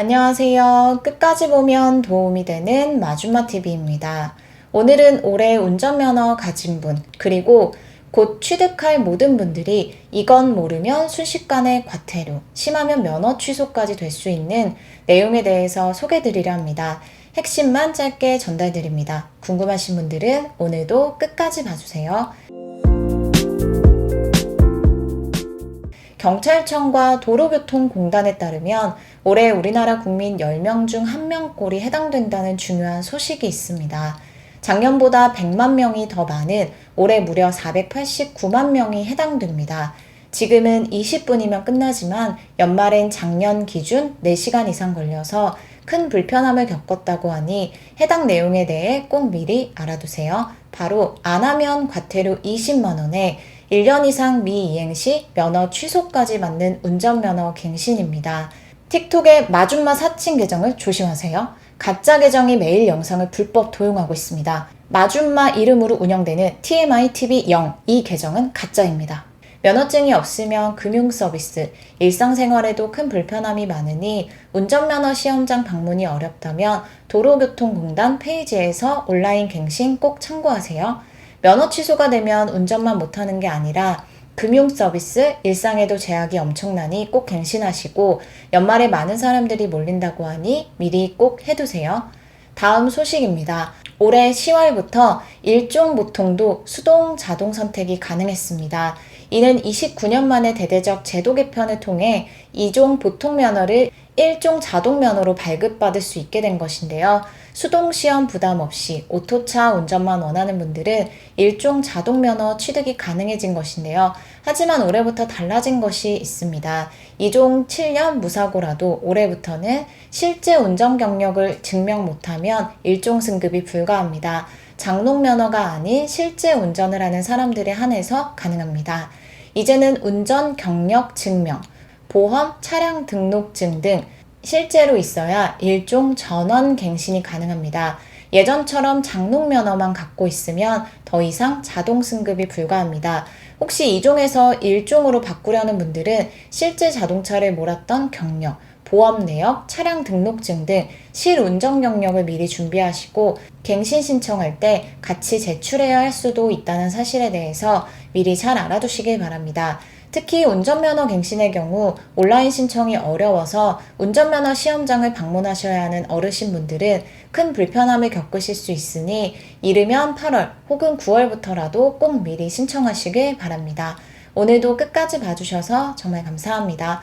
안녕하세요. 끝까지 보면 도움이 되는 마주마TV입니다. 오늘은 올해 운전면허 가진 분, 그리고 곧 취득할 모든 분들이 이건 모르면 순식간에 과태료, 심하면 면허 취소까지 될 수 있는 내용에 대해서 소개드리려 합니다. 핵심만 짧게 전달드립니다. 궁금하신 분들은 오늘도 끝까지 봐주세요. 경찰청과 도로교통공단에 따르면 올해 우리나라 국민 10명 중 1명꼴이 해당된다는 중요한 소식이 있습니다. 작년보다 100만 명이 더 많은 올해 무려 489만 명이 해당됩니다. 지금은 20분이면 끝나지만 연말엔 작년 기준 4시간 이상 걸려서 큰 불편함을 겪었다고 하니 해당 내용에 대해 꼭 미리 알아두세요. 바로 안 하면 과태료 20만원에 1년 이상 미이행 시 면허 취소까지 맞는 운전면허 갱신입니다. 틱톡의 마줌마 사칭 계정을 조심하세요. 가짜 계정이 매일 영상을 불법 도용하고 있습니다. 마줌마 이름으로 운영되는 TMI TV 0 이 계정은 가짜입니다. 면허증이 없으면 금융 서비스, 일상생활에도 큰 불편함이 많으니 운전면허 시험장 방문이 어렵다면 도로교통공단 페이지에서 온라인 갱신 꼭 참고하세요. 면허 취소가 되면 운전만 못하는 게 아니라 금융 서비스, 일상에도 제약이 엄청나니 꼭 갱신하시고 연말에 많은 사람들이 몰린다고 하니 미리 꼭 해두세요. 다음 소식입니다. 올해 10월부터 일종 보통도 수동 자동 선택이 가능했습니다. 이는 29년 만에 대대적 제도 개편을 통해 2종 보통 면허를 1종 자동 면허로 발급받을 수 있게 된 것인데요. 수동 시험 부담 없이 오토차 운전만 원하는 분들은 1종 자동 면허 취득이 가능해진 것인데요. 하지만 올해부터 달라진 것이 있습니다. 2종 7년 무사고라도 올해부터는 실제 운전 경력을 증명 못하면 1종 승급이 불가합니다. 장롱 면허가 아닌 실제 운전을 하는 사람들에 한해서 가능합니다. 이제는 운전 경력 증명, 보험, 차량 등록증 등 실제로 있어야 일종 전원 갱신이 가능합니다. 예전처럼 장롱 면허만 갖고 있으면 더 이상 자동 승급이 불가합니다. 혹시 2종에서 1종으로 바꾸려는 분들은 실제 자동차를 몰았던 경력, 보험 내역, 차량 등록증 등 실운전 경력을 미리 준비하시고 갱신 신청할 때 같이 제출해야 할 수도 있다는 사실에 대해서 미리 잘 알아두시길 바랍니다. 특히 운전면허 갱신의 경우 온라인 신청이 어려워서 운전면허 시험장을 방문하셔야 하는 어르신분들은 큰 불편함을 겪으실 수 있으니 이르면 8월 혹은 9월부터라도 꼭 미리 신청하시길 바랍니다. 오늘도 끝까지 봐주셔서 정말 감사합니다.